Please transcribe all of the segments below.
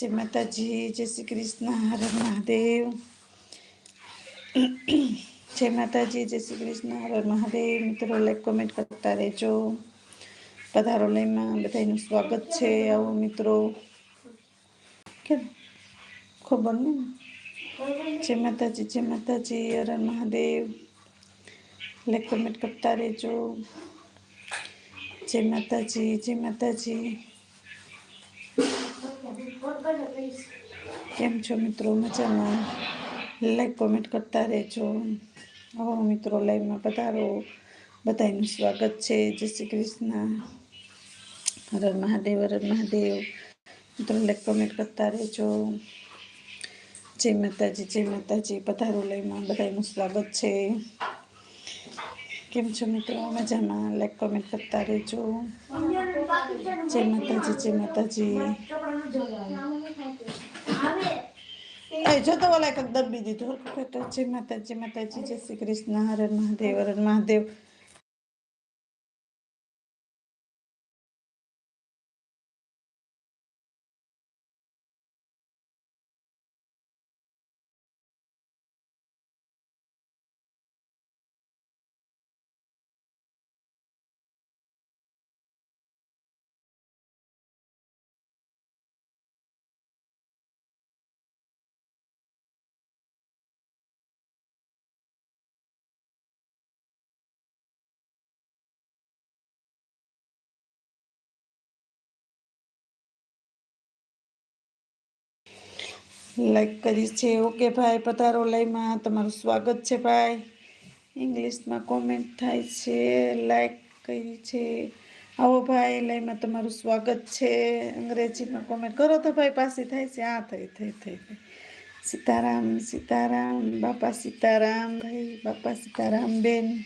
જય માતાજી, જય શ્રી કૃષ્ણ, હર મહાદેવ. જય માતાજી, જય શ્રી કૃષ્ણ, હર મહાદેવ. મિત્રો લાઈક કોમેન્ટ કરતા રહેજો. પધારો લઈમાં બધાનું સ્વાગત છે. આવો મિત્રો. કેમ? ખબર ને? જય માતાજી જય માતાજી, હર મહાદેવ. લાઈક કોમેન્ટ કરતા રહેજો. જય માતાજી જય માતાજી. કેમ છો મિત્રો? મજામાં? લાઈક કોમેન્ટ કરતા રહેજો. આવો મિત્રો લાઈવમાં પધારો બધાનું સ્વાગત છે. જય શ્રી કૃષ્ણ. હર મહાદેવ હર મહાદેવ. મિત્રો લાઈક કોમેન્ટ કરતા રહેજો. જય માતાજી જય માતાજી. પધારો લાઈવમાં બધાનું સ્વાગત છે. કેમ છો મિત્રો? મજામાં? લાઈક કોમેન્ટ કરતા રહેજો. જય માતાજી જય માતાજી. એ જો તો ઓલા એક દબી દીધું જય માતા જય માતાજી, જય શ્રી કૃષ્ણ, હર મહાદેવ હર મહાદેવ. લાઈક કરી છે ઓકે ભાઈ, પધારો લાઈમાં તમારું સ્વાગત છે, ભાઈ. ઇંગ્લિશમાં કોમેન્ટ થાય છે લાઈક કરી છે. આવો, ભાઈ લાઈમાં તમારું સ્વાગત છે. અંગ્રેજીમાં કોમેન્ટ કરો તો ભાઈ પાસે થાય છે. આ થઈ થઈ થઈ થઈ. સીતારામ સીતારામ, બાપા સીતારામ, ભાઈ, બાપા સીતારામ બેન.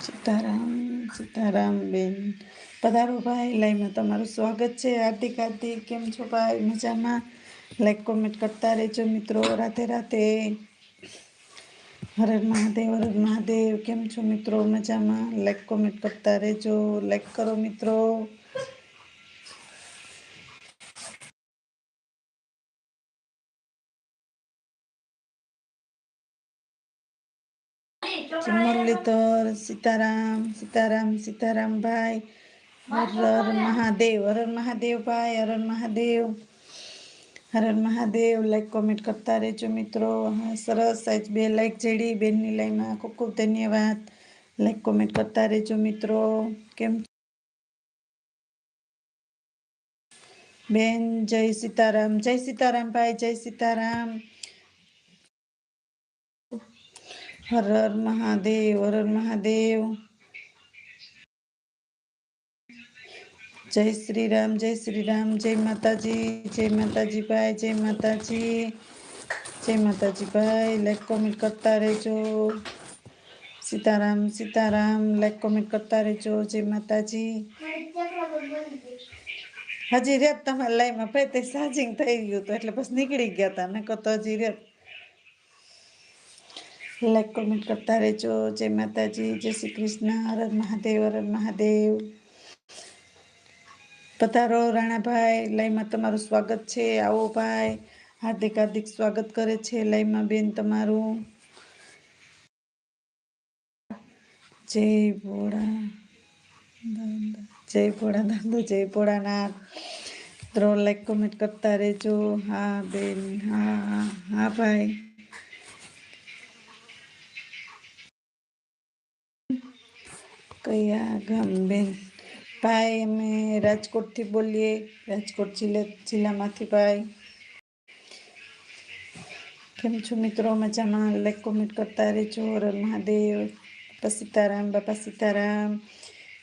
સીતારામ સીતારામ બેન. પધારો ભાઈ લાઈમાં તમારું સ્વાગત છે. હાર્દિક હાર્દિક, કેમ છો ભાઈ? મજામાં? લાઈક કોમેન્ટ કરતા રહેજો મિત્રો. રાધે રાતે હર મહાદેવ હર મહાદેવ. કેમ છો મિત્રો? મજામાં? લાઈક કોમેન્ટ કરતા રહેજો. લાઈક કરો મિત્રો. મુરલીધર સીતારામ સીતારામ સીતારામ ભાઈ. હર મહાદેવ હર મહાદેવ ભાઈ હર મહાદેવ હર મહાદેવ લાઈક કોમેન્ટ કરતા રહેજો મિત્રો સરસ આજ બે લાઈક જેડી બેનની લાઈમાં ખૂબ ખૂબ ધન્યવાદ. લાઈક કોમેન્ટ કરતા રહેજો મિત્રો. કેમ બેન જય સીતારામ જય સીતારામ ભાઈ જય સીતારામ. હર હર મહાદેવ હર હર મહાદેવ. જય શ્રી રામ, જય શ્રી રામ, જય માતાજી જય માતાજી ભાઈ, જય માતાજી જય માતાજી ભાઈ લાઈક કોમેન્ટ કરતા રહેજો. સીતારામ સીતારામ લાઈક કોમેન્ટ કરતા રહેજો, જય માતાજી. હજી રેત તમારા લાઈમાં ભાઈ, તે ચાર્જિંગ થઈ ગયું હતું, એટલે બસ નીકળી ગયા હતા ને તો હજી રેત લાઈક કોમેન્ટ કરતા રહેજો, જય માતાજી, જય શ્રી કૃષ્ણ, હર મહાદેવ હર મહાદેવ. પધારો, રાણાભાઈ. લયમાં તમારું સ્વાગત છે. આવો ભાઈ. હાર્દિક હાર્દિક સ્વાગત કરે છે લયમાં બેન તમારું. જય ભોળા જય ભોળા દાદા, જય ભોળાનાથ ત્રણ લાઈક કોમેન્ટ કરતા રહેજો. હા, બેન. હા હા, ભાઈ. કયા ગામ બેન? ભાઈ, અમે રાજકોટથી બોલીએ. રાજકોટ જિલ્લા, જિલ્લામાંથી ભાઈ. કેમ છો મિત્રો? મજામાં? લાઈક કોમેન્ટ કરતા રહેજો. મહાદેવ. બાપા સીતારામ બાપા સીતારામ.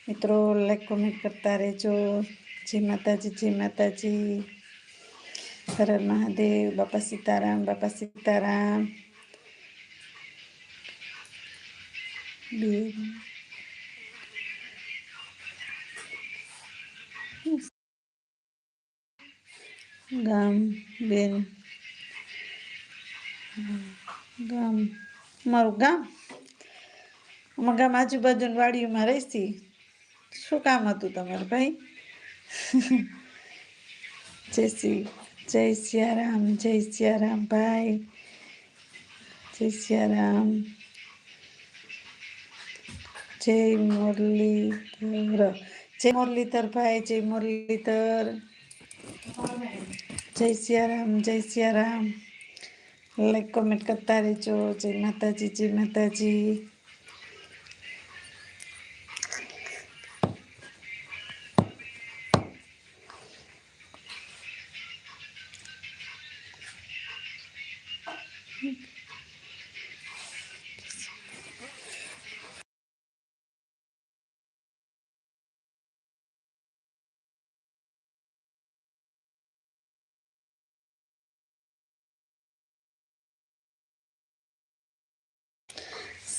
મિત્રો લાઈક કોમેન્ટ કરતા રહેજો. જય માતાજી જય માતાજી. હર મહાદેવ. બાપા સીતારામ બાપા સીતારામ. બે ગામ બેન ગામ મારું ગામ અમારા ગામ આજુબાજુની વાડીઓમાં રહીશી શું કામ હતું તમારું ભાઈ જય શ્રી જય સિયારામ જય સિયારામ ભાઈ જય સિયારામ જય મુરલીધર જય મુરલીધર ભાઈ જય મુરલીધર જય સિયારામ જય સિયારામ લાઈક કોમેન્ટ કરતા રહેજો. જય માતાજી જય માતાજી.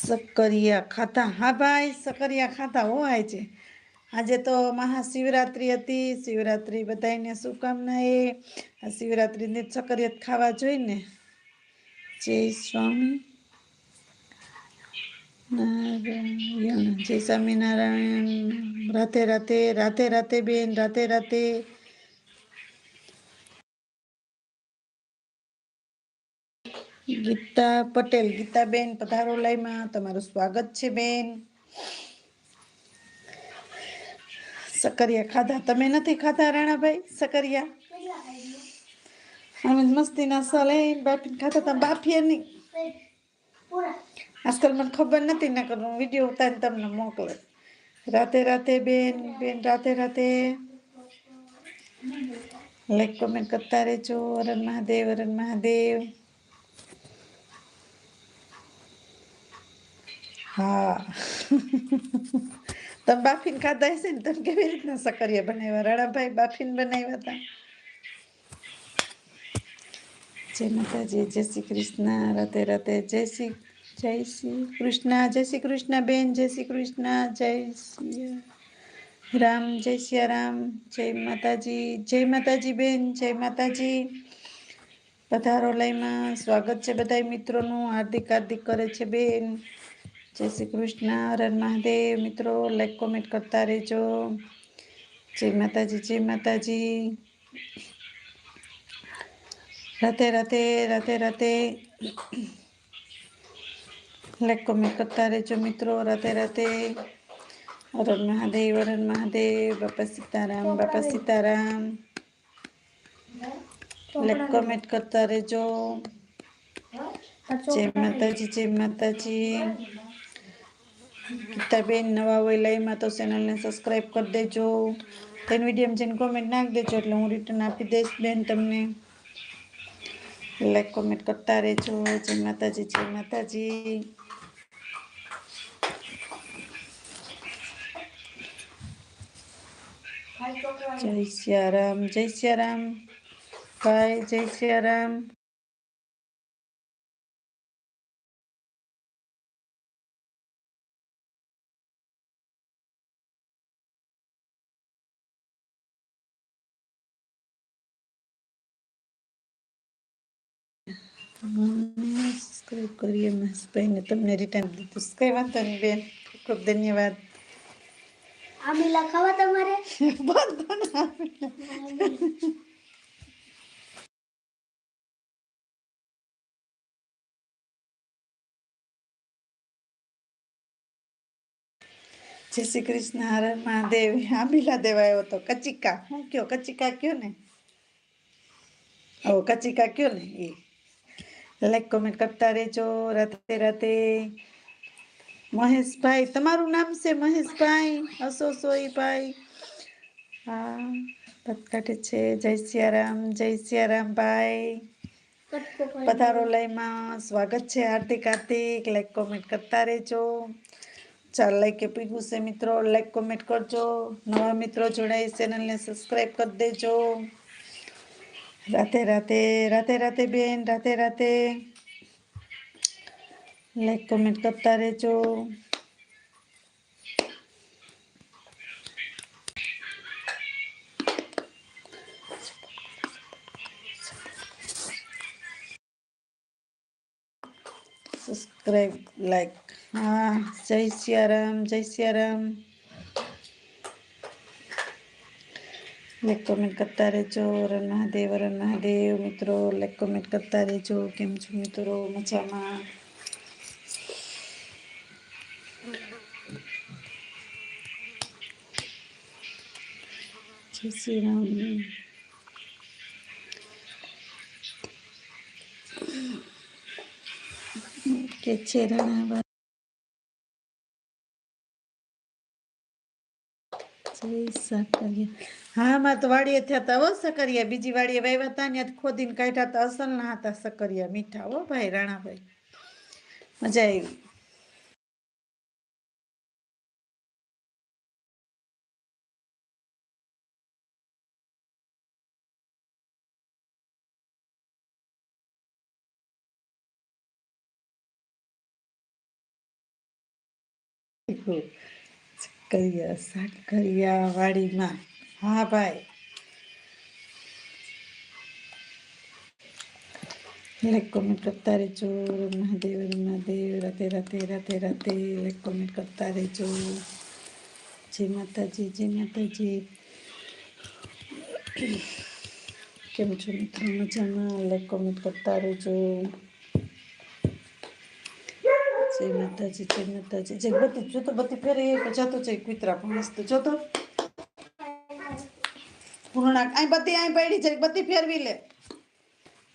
સક્કરિયા ખાતા હા ભાઈ, સક્કરિયા ખાતા હો છે? આજે તો મહાશિવરાત્રિ હતી. શિવરાત્રિ બધાને શુભકામના એ આ શિવરાત્રિને સક્કરિયા ખાવા જોઈએ ને જય સ્વામી જય સ્વામિનારાયણ રાતે રાતે રાતે રાતે બેન રાતે રાતે ગીતા પટેલ, ગીતાબેન પધારો લાઈમાં તમારું સ્વાગત છે, બેન. સકરિયા ખાધા. તમે નથી ખાધા, રાણાભાઈ? સકરિયા? અમે મસ્તીના સલે બાફીને ખાતા હતા બાફીએ નહીં. આજકાલ મને ખબર નથી ના કરું વીડિયો ઉતારીને તમને મોકલે. રાતે રાતે, બેન બેન, રાતે રાતે. લાઈક કમેન્ટ કરતા રહેજો. હરણ મહાદેવ હરણ મહાદેવ. હા. તમે બાફીન ખાધા હશે ને, તમે કેવી રીતના સકરિયા બનાવ્યા? રાણાભાઈ બાફીન બનાવ્યા હતા. જય માતાજી, જય શ્રી કૃષ્ણ. રાતે રાતે જય શ્રી જય શ્રી કૃષ્ણ, જય શ્રી કૃષ્ણ બેન, જય શ્રી કૃષ્ણ, જય શ્રી રામ, જય શ્રી રામ. જય માતાજી જય માતાજી બેન, જય માતાજી. પધારો લઈમાં. સ્વાગત છે બધા મિત્રોનું. હાર્દિક હાર્દિક કરે છે બેન. જય શ્રી કૃષ્ણ હરણ મહાદેવ. મિત્રો લાઈક કોમેન્ટ કરતા રહેજો. જય માતાજી જય માતાજી. રાતે રાતે રાતે રાતે લાઈક કોમેન્ટ કરતા રહેજો મિત્રો. રાતે રાતે હરણ મહાદેવ હરણ મહાદેવ. બાપા સીતારામ બાપા સીતારામ. લાઈક કોમેન્ટ કરતા રહેજો. જય માતાજી જય માતાજી. ગીતાબેન નવા હોય લાઈમાં તો ચેનલને સબસ્ક્રાઈબ કરી દેજો. તેની વીડિયો જેને કોમેન્ટ નાખી દેજો એટલે હું રિટર્ન આપી દઈશ બેન તમને. લાઈક કોમેન્ટ કરતા રહેજો. જય માતાજી જય માતાજી. જય સિયારામ જય સિયારામ. ભાઈ જય સિયારામ. સબસ્ક્રાઈબ કરીએ મહેશભાઈને તમને રિટર્ન દીધું કઈ વાંધો નહીં બેન ખૂબ ધન્યવાદ આમીલા ખાવા તમારે બધો જય શ્રી કૃષ્ણ, હર મહાદેવ. આંબીલા દેવાયો હતો કચિકા, હું કયો? કચિકા કયો ને? ઓ કચિકા કયો ને? એ લાઈક કોમેન્ટ કરતા રહેજો. રાતે રાતે. મહેશભાઈ, તમારું નામ છે મહેશભાઈ? હસો સોઈભાઈ હા પત છે. જય સિયારામ જય સિયારામ ભાઈ. કટકો કરી પધારો લઈમાં સ્વાગત છે હાર્દિક હાર્દિક. લાઈક કોમેન્ટ કરતા રહેજો. ચાર લાઈક પીગું છે મિત્રો. લાઈક કોમેન્ટ કરજો. નવા મિત્રો જોડાઈ ચેનલને સબસ્ક્રાઈબ કરી દેજો. રાતે રાતે રાતે રાતે બેન રાતે રાતે લાઈક કોમેન્ટ કરતા રહેજો સબસ્ક્રાઈબ લાઈક હા જય સિયારામ જય સિયારામ લાઈક કોમેન્ટ કરતા રહેજો રન મહાદેવ રન મહાદેવ મિત્રો લાઈક કોમેન્ટ કરતા રહેજો કેમ છો મિત્રો મજામાં જય શ્રી રામ કે છે રણાબા સાકરિયા હા માં તો વાડીએ થયા હતા હો સકરિયા બીજી વાડીએ વાવ્યા હતા ને ખોદીને કાઢ્યા હતા અસલ ના હતા સકરિયા મીઠા હો ભાઈ રાણાભાઈ મજા આવી સકરિયા સાકરિયા વાડીમાં. હા, ભાઈ. લાઈક કોમેન્ટ કરતા રહેજો, મહાદેવ મહાદેવ રાતે રાતે રાતે રાતે લાઈક કોમેન્ટ કરતા રહેજો. જય માતાજી જય માતાજી. કેમ છો મિત્રો? મજામાં? લાઈક કોમેન્ટ કરતા રહેજો. જય માતાજી જય માતાજી. જય બધી જોતો બધી ફેરે જતો છે કુતરા પણ મસ્ત. જોતો પૂર્ણા અહીં બધી અહીં પડી છે બધી ફેરવી લે.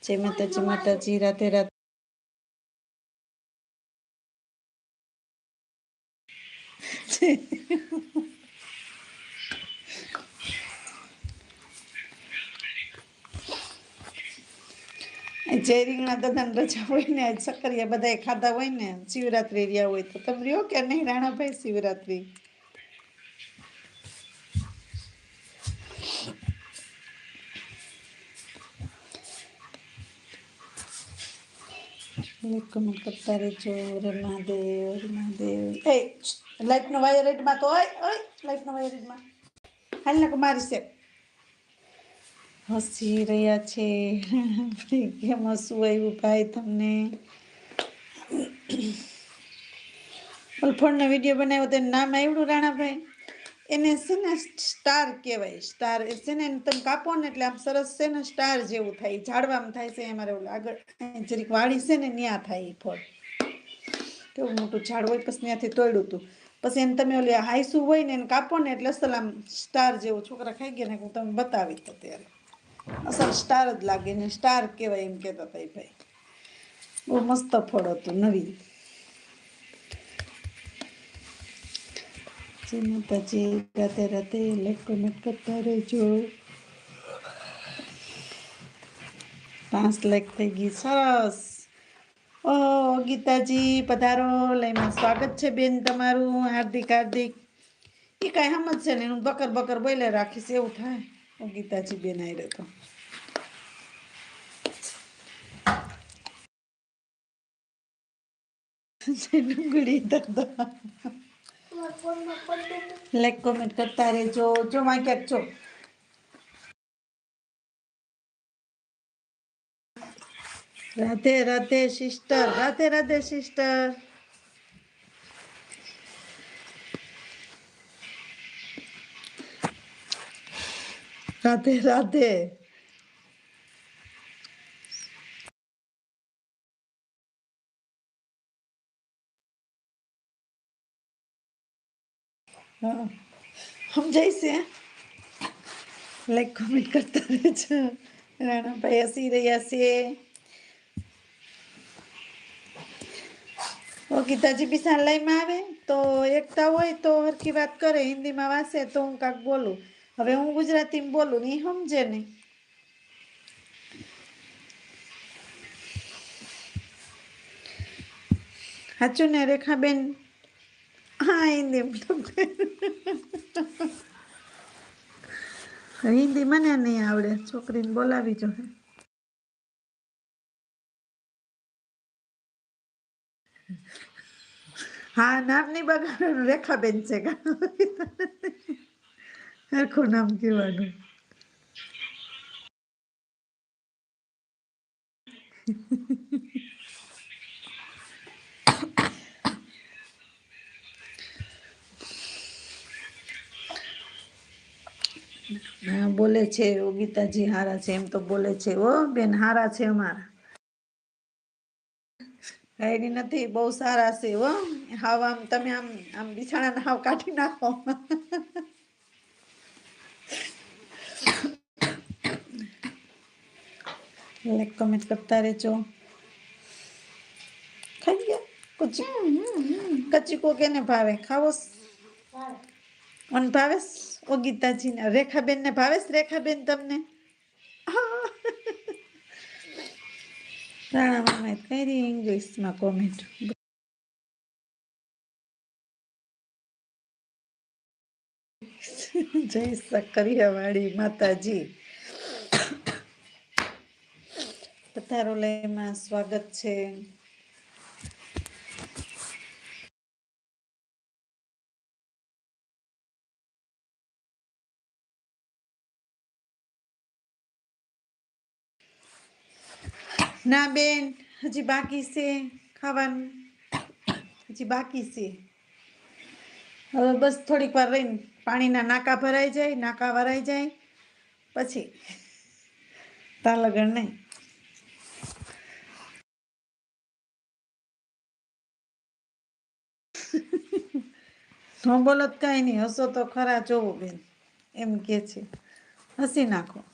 જય માતાજી માતાજી રાતે રાતે ચેરિંગના દદાને રજા હોય ને આજ સકરિયા બધાએ ખાધા હોય ને, શિવરાત્રી રહ્યા હોય તો તમે રહ્યો કે નહીં રાણાભાઈ શિવરાત્રી? કમેન્ટ કરતા રહેજો રે મહાદેવ રે મહાદેવ એ લાઈટનો વાયર રેડમાં તો હોય, ઓય, લાઈટનો વાયર રેડમાં હાલ ને મારી છે હસી રહ્યા છે. કેમ હસવું આવ્યું ભાઈ તમને? અલફળનો વીડિયો બનાવ્યો તો નામ આવડું રાણાભાઈ? એને છે ને સ્ટાર કહેવાય, સ્ટાર. છે ને તમે કાપો ને એટલે આમ સરસ છે ને સ્ટાર જેવું થાય, ઝાડવામાં થાય છે અમારે ઓલું આગળ જરીક વાળી છે ને ત્યાં થાય એ ફળ. કેવું મોટું ઝાડ હોય પછી ત્યાંથી તોડ્યું હતું પછી એને તમે ઓલી હાઈસું હોય ને એને કાપો ને એટલે અસલ આમ સ્ટાર જેવું છોકરા ખાઈ ગયા ને હું તમને બતાવી અત્યારે. ત્યારે અસલ સ્ટાર જ લાગે ને સ્ટાર કહેવાય એમ કહેતા હતા એ ભાઈ. બહુ મસ્ત ફળ હતું નવી. માતાજી રાતે રાતે લાઈક કમેન્ટ કરતા રહેજો. પાંચ લાખ થઈ ગઈ, સરસ. ઓ ગીતાજી, પધારો. લઈમાં સ્વાગત છે બેન તમારું, હાર્દિક હાર્દિક. એ કાંઈ સમજ છે ને, એનું બકર બકર બોલે રાખીશ, એવું થાય. ગીતાજી બેન આવ્યો હતો. ડુંગળી દાદા લાઈક કોમેન્ટ કરતા રહેજો. જો માં ક્યાંક છો? રાધે રાધે સિસ્ટર રાધે રાધે સિસ્ટર રાધે રાધે હમ છે લાઈક કોમેન્ટ કરતા રહેજો રાણાભાઈ હસી રહ્યા છે ઓ ગીતાજી બી સાલાઈમાં આવે તો એકતા હોય તો હરખી વાત કરે હિન્દીમાં વાંચે તો હું કાંક બોલું હવે હું ગુજરાતીમાં બોલું ને સમજે નહીં. સાચું ને, રેખાબેન? હા, હિન્દી હિન્દી મને નહીં આવડે. છોકરીને બોલાવી જોઈએ હા. નામ નહીં બગાડવાનું. રેખાબેન છે હરખું નામ કહેવાનું બોલે છે ગીતાજી, હારા છે, એમ તો બોલે છે ઓ. બેન, હારા છે અમારા. કાંઈ નથી, બહુ સારા છે હો હાવ આમ, તમે આમ આમ બિછાણાને હાવ કાઢી નાખો. લાઈક કમેન્ટ કરતા રહેજો. ખાઈ ગયા કચ્ચી કચ્ચી કો કેને ભાવે. ખાવોસ અને ભાવેશ ઓ ગીતાજીને. રેખાબેન ને ભાવેશ રેખાબેન તમને? રાણા મામાએ કરી ઇંગ્લિશમાં કોમેન્ટ જય સકરિયાવાળી માતાજી. પધારો લયમાં સ્વાગત છે. ના બેન, હજી બાકી છે ખાવાનું. હજી બાકી છે. હવે બસ થોડીક વાર રહીને પાણીના નાકા ભરાઈ જાય, નાકા ભરાઈ જાય. પછી તાલગણ નહીં. હું બોલો, કાંઈ નહીં, હસો તો ખરા, જોવો બેન. એમ કે છે. હસી નાખો.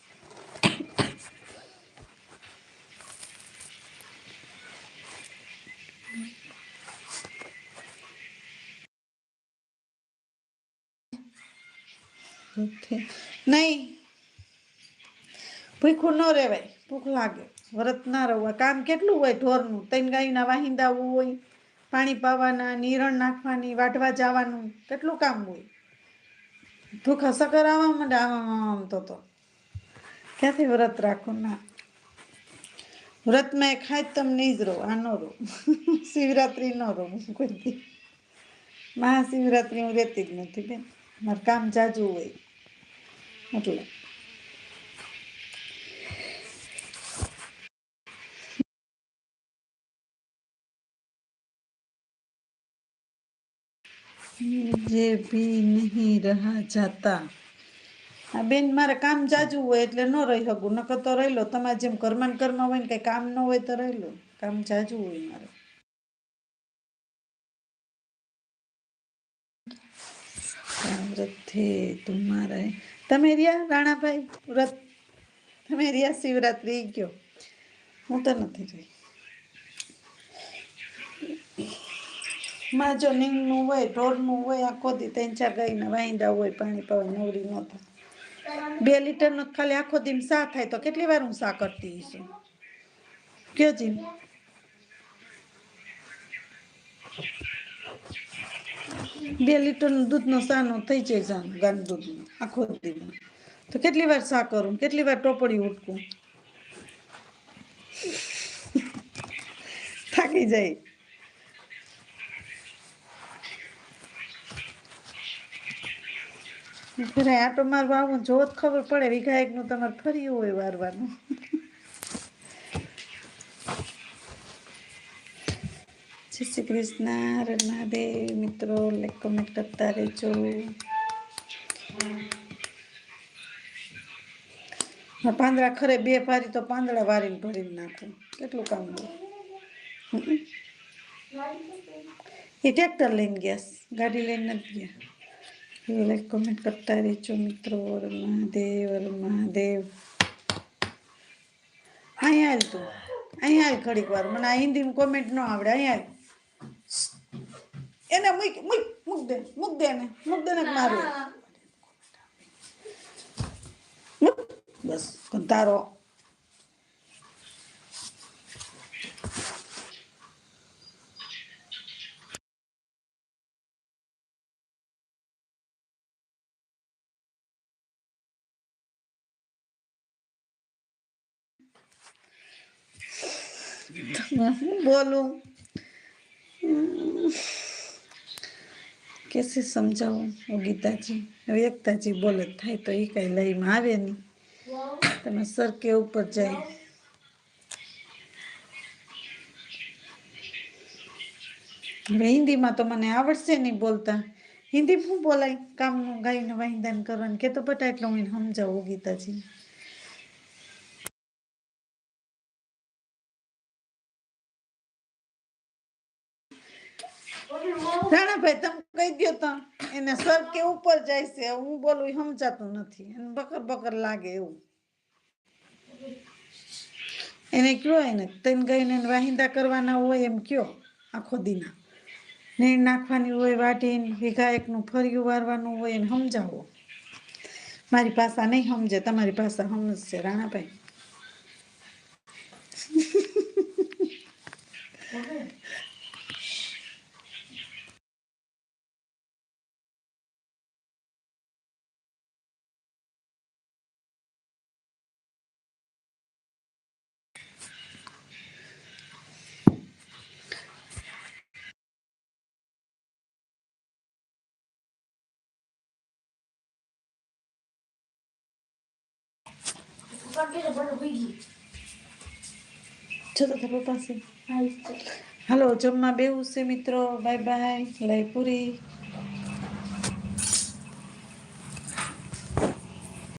નહીં. ભૂખું ન રહેવાય. ભૂખ લાગે. વ્રત ના રહેવા કામ કેટલું હોય ઢોરનું? ત્રણ ગાયના વાહિંદાવું હોય? પાણી પાવાના, નિરણ નાખવાની વાટવા જવાનું, કેટલું કામ હોય. તું ખસકર આવવા માંડે આમ આમ તો તો. ક્યાંથી વ્રત રાખું? ના. વ્રતમાં ખાય તમે નહીં જ રહો, આ ન રહો. શિવરાત્રિ ન રહો કોઈ મહાશિવરાત્રી હું રહેતી જ નથી બેન. મારે કામ જાજુ હોય. એટલે. જે ભી નહીં રહા જાતા. આ બેન મારે કામ જાજુ હોય એટલે ન રહી શકું, નકર તો રહી લો, તમારે જેમ કર્માન કરમા હોય ને કંઈ કામ ન હોય તો રહી લો, કામ જાજુ હોય મારે. વ્રત તું મારે તમે રહ્યા રાણાભાઈ વ્રત? તમે રહ્યા શિવરાત્રી? ગયો. હું તો નથી રહી. માં જો નીંગનું હોય, ઢોરનું હોય આખો કોદી ત્રણ ચાર ગાયના વાંદા હોય, પાણી પાવે નવરી ન થાય. બે લીટરનો ખાલી આખો દીમ સા થાય તો કેટલી વાર હું સા કરતી છું કયો જી બે લીટરનું દૂધનો સાનો થઈ જાય જાન, ગાન દૂધનો, આખો દીમાં તો કેટલી વાર સા કરું? કેટલી વાર ટોપડી ઉટકું? થાકી જાય. ફરે આટો મારવા આવું જોત ખબર પડે વિઘાયકનું તમારે ફર્યું હોય વારવાનું. જય શ્રી કૃષ્ણ હરે મિત્રો લાઈક કમેન્ટ કરતા રહેજો પાંદડા ખરે બે પારી તો પાંદડા વારીને ભરીને નાખું. કેટલું કામ હોય? એ ટ્રેક્ટર લઈને ગયા ગાડી લઈને નથી ગયા. લાઈક કોમેન્ટ કરતા રહેજો મિત્રો મહાદેવ મહાદેવ અહીંયા હાલ તું અહીંયા હાલ ઘડીક વાર મને આ હિન્દીમાં કોમેન્ટ ન આવડે અહીંયા એને મૂક મૂક મૂક દે મૂક દે ને મૂક દે ને મારું બસ તારો હું બોલું? કેસે સમજાવું? હું ગીતાજી હવે એકતાજી બોલે થાય તો એ કઈ લઈમાં આવે નહીં. તમે સર કે ઉપર જાય. હવે હિન્દીમાં તો મને આવડશે નહીં બોલતા. હિન્દી શું બોલાય? કામનું ગાઈને વાહિંદાન કરવાનું. કે તો બટા એટલે હું એને સમજાવું ગીતાજી રાણાભાઈ તમે કહી દો તો, એને સર કે ઉપર જાય છે, હું બોલું એ સમજાતું નથી. એને બકર બકર લાગે એવું. એને કયો એને? તૈન ગઈને વાહિંદા કરવાના હોય એમ કયો, આખો દીના. નીણ નાખવાની હોય, વાટીને ભીગા એકનું ફર્યું વારવાનું હોય, એને સમજાવો. મારી ભાષા નહીં સમજે, તમારી ભાષા સમજશે, રાણાભાઈ. જો તો હાલ તો હાલો જમવા બેવું છે મિત્રો બાય બાય લઈ પૂરી